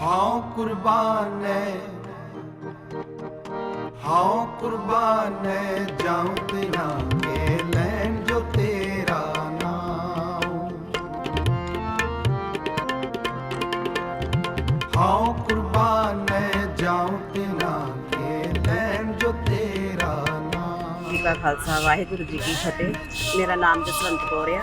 हाँ कुर्बान है हाँ कुर्बान है जाऊँ तेरा के लैन जो तेरा नाम। हाँ कुर्बान है जाऊँ तेरा के लैन जो तेरा नाम। जी का खालसा, वाहिगुरु जी की फतेह। मेरा नाम जसवंत कौर है।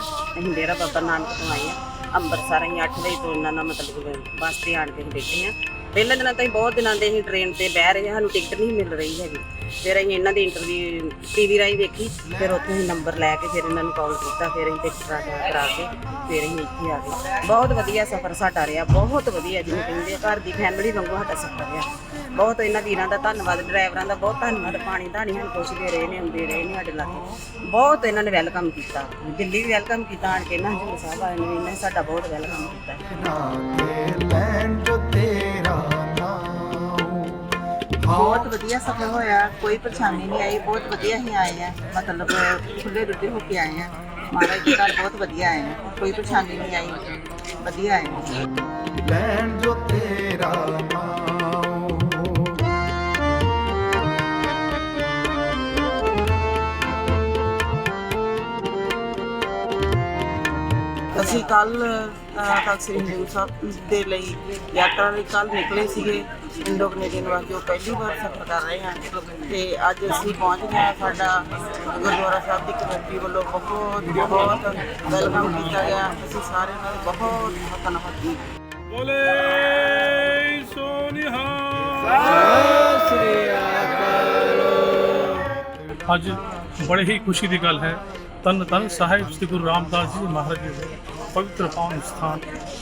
मेरा बाबा नानक तो कमाई है। ਅੰਮ੍ਰਿਤਸਰ ਅਸੀਂ 8 ਵਜੇ ਤੋਂ ਇਹਨਾਂ ਨਾਲ ਮਤਲਬ ਬੱਸ ਤੇ ਆਣ ਕੇ ਅਸੀਂ ਬੈਠੇ ਆ ਪਹਿਲੇ ਦਿਨਾਂ ਤਾਂ ਅਸੀਂ ਬਹੁਤ ਦਿਨਾਂ ਦੇ ਅਸੀਂ ਟ੍ਰੇਨ ਤੇ ਬਹਿ ਰਹੇ ਹਾਂ ਸਾਨੂੰ ਟਿਕਟ ਨਹੀਂ ਮਿਲ ਰਹੀ ਹੈਗੀ। ਫਿਰ ਅਸੀਂ ਇਹਨਾਂ ਦੀ ਇੰਟਰਵਿਊ ਟੀਵੀ ਰਾਹੀਂ ਵੇਖੀ ਫਿਰ ਉੱਥੇ ਅਸੀਂ ਨੰਬਰ ਲੈ ਕੇ ਫਿਰ ਇਹਨਾਂ ਨੂੰ ਕਾਲ ਕੀਤਾ, ਫਿਰ ਅਸੀਂ ਟਿਕਟ ਕਰਾ ਕੇ ਫਿਰ ਅਸੀਂ ਇੱਥੇ ਆ ਗਏ। ਬਹੁਤ ਵਧੀਆ ਸਫ਼ਰ ਸਾਡਾ ਰਿਹਾ, ਬਹੁਤ ਵਧੀਆ ਜਿਹਨੂੰ ਕਹਿੰਦੇ ਘਰ ਦੀ ਫੈਮਿਲੀ ਵਾਂਗੂ ਸਾਡਾ ਸਫ਼ਰ ਰਿਹਾ। ਬਹੁਤ ਇਹਨਾਂ ਵੀਰਾਂ ਦਾ ਧੰਨਵਾਦ ਡਰਾਈਵਰਾਂ ਦਾ ਬਹੁਤ ਧੰਨਵਾਦ ਪਾਣੀ ਧਾਣੀ ਸਾਨੂੰ ਪੁੱਛਦੇ ਰਹੇ ਨੇ, ਆਉਂਦੇ ਰਹੇ ਨੇ ਸਾਡੇ ਲਾਗੇ। ਬਹੁਤ ਇਹਨਾਂ ਨੇ ਵੈਲਕਮ ਕੀਤਾ। ਦਿੱਲੀ ਵੀ ਵੈਲਕਮ ਕੀਤਾ, ਆਣ ਕੇ ਨਾ ਹਜੂਰ ਸਾਹਿਬ ਆਏ ਨੇ, ਇਹਨਾਂ ਨੇ ਸਾਡਾ ਬਹੁਤ ਵੈਲਕਮ ਕੀਤਾ। ਬਹੁਤ ਵਧੀਆ ਸਫ਼ਰ ਹੋਇਆ ਕੋਈ ਪਰੇਸ਼ਾਨੀ ਨਹੀਂ ਆਈ ਬਹੁਤ ਵਧੀਆ ਹੀ ਆਏ ਆ ਮਤਲਬ ਖੁੱਲੇ ਡੁੱਲੇ ਹੋ ਕੇ ਆਏ ਆ ਮਹਾਰਾਜ ਦੇ ਘਰ ਬਹੁਤ ਵਧੀਆ ਆਏ ਆ ਕੋਈ ਪਰੇਸ਼ਾਨੀ ਨਹੀਂ ਆਈ ਵਧੀਆ ਆਏ ਆ ਲੈਣ ਜੋ ਅਸੀਂ ਕੱਲ ਤਖਤ ਸ੍ਰੀ ਹਜ਼ੂਰ ਸਾਹਿਬ ਦੇ ਲਈ ਯਾਤਰਾ ਲਈ ਕੱਲ ਨਿਕਲੇ ਸੀਗੇ ਇੰਡੋ ਕੈਨੇਡੀਅਨ ਵਾਸਤੇ ਉਹ ਪਹਿਲੀ ਵਾਰ ਸਫ਼ਰ ਕਰ ਰਹੇ ਹਾਂ ਤੇ ਅੱਜ ਅਸੀਂ ਪਹੁੰਚ ਗਏ ਹਾਂ। ਸਾਡਾ ਗੁਰਦੁਆਰਾ ਸਾਹਿਬ ਦੀ ਕਮੇਟੀ ਵੱਲੋਂ ਬਹੁਤ ਬਹੁਤ ਵੈਲਕਮ ਕੀਤਾ ਗਿਆ ਅਸੀਂ ਸਾਰਿਆਂ ਨਾਲ ਬਹੁਤ ਬਹੁਤ ਧੰਨਵਾਦ ਜੀ ਬੋਲੇ ਸੋਨਿਹਾ ਅੱਜ ਬੜੇ ਹੀ ਖੁਸ਼ੀ ਦੀ ਗੱਲ ਹੈ तन तन साहेब श्री गुरु रामदास जी महाराज जी के पवित्र पावन स्थान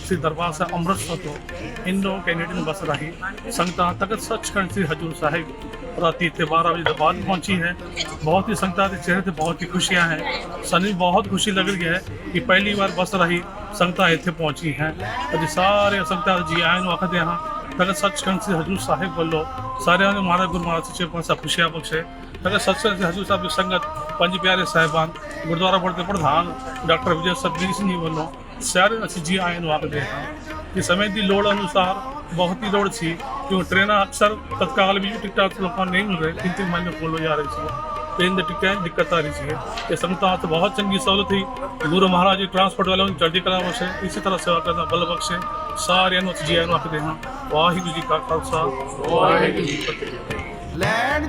श्री दरबार साहब अमृतसर तो इन दोनों कैनेडियन बस राही। संगता तखत सचखंड श्री हजूर साहेब ਰਾਤੀ ਇੱਥੇ 12 ਵਜੇ ਦੇ ਬਾਅਦ ਪਹੁੰਚੀ ਹੈ ਬਹੁਤ ਹੀ ਸੰਗਤਾਂ ਦੇ ਚਿਹਰੇ ਤੇ ਬਹੁਤ ਹੀ ਖੁਸ਼ੀਆਂ ਹੈ ਸਾਨੂੰ ਬਹੁਤ ਖੁਸ਼ੀ ਲੱਗ ਰਹੀ ਹੈ ਕਿ ਪਹਿਲੀ ਵਾਰ ਬੱਸ ਰਾਹੀਂ ਸੰਗਤਾਂ ਇੱਥੇ ਪਹੁੰਚੀ ਹੈ ਅਸੀਂ ਸਾਰੇ ਸੰਗਤਾਂ ਜੀ ਆਇਆਂ ਨੂੰ ਆਖਦੇ ਹਾਂ ਤਖਤ ਸੱਚਖੰਡ ਸ੍ਰੀ ਹਜੂਰ ਸਾਹਿਬ ਵੱਲੋਂ ਸਾਰਿਆਂ ਨੂੰ ਮਹਾਰਾਜ ਗੁਰੂ ਮਹਾਰਾਜ ਸੱਚੇ ਪਾਤਸ਼ਾਹ ਖੁਸ਼ੀਆਂ ਬਖਸ਼ੇ ਤਖਤ ਸੱਚਖੰਡ ਸ੍ਰੀ ਹਜੂਰ ਸਾਹਿਬ ਦੀ ਸੰਗਤ ਪੰਜ ਪਿਆਰੇ ਸਾਹਿਬਾਨ ਗੁਰਦੁਆਰਾ ਬੋਰਡ ਦੇ ਪ੍ਰਧਾਨ ਡਾਕਟਰ ਵਿਜੇ ਸਤਬੀਰ ਸਿੰਘ ਜੀ ਵੱਲੋਂ ਸਰ ਅਸੀਂ ਜੀ ਆਇਆਂ ਨੂੰ ਆਖਦੇ ਕਿ ਸਮੇਂ ਦੀ ਲੋੜ ਅਨੁਸਾਰ ਬਹੁਤ ਹੀ ਲੋੜ ਸੀ ਕਿਉਂ ਟ੍ਰੇਨਾਂ ਅਕਸਰ ਤਤਕਾਲ ਵਿੱਚ ਟਿਕਟਾਂ ਲੋਕਾਂ ਨਹੀਂ ਹੁੰਦੇ ਕਿੰਤੂ ਮੰਨ ਕੋਲ ਜਾ ਰਹੀ ਸੀ। ਟ੍ਰੇਨ ਦੇ ਟਿਕਟਾਂ ਦਿੱਕਤ ਆ ਰਹੀ ਸੀ ਤੇ ਸੰਤਾਂ ਬਹੁਤ ਚੰਗੀ ਸਹੂਲਤ ਸੀ। ਗੁਰੂ ਮਹਾਰਾਜ ਜੀ ਟਰਾਂਸਪੋਰਟ ਵਾਲਿਆਂ ਨੂੰ ਚੜ੍ਹਦੀ ਕਲਾ ਵਸੇ ਇਸੇ ਤਰ੍ਹਾਂ ਸੇਵਾ ਕਰਦਾ ਬਲ ਬਖਸ਼ੇ ਸਾਰਿਆਂ ਨੂੰ ਜੀ ਆਇਆਂ ਨੂੰ ਆਖਦੇ ਹਾਂ। ਵਾਹਿਗੁਰੂ ਜੀ ਕਾ ਖਾਲਸਾ। ਵਾਹਿਗੁਰੂ ਜੀ ਕੀ ਫਤਿਹ। ਲੈਣ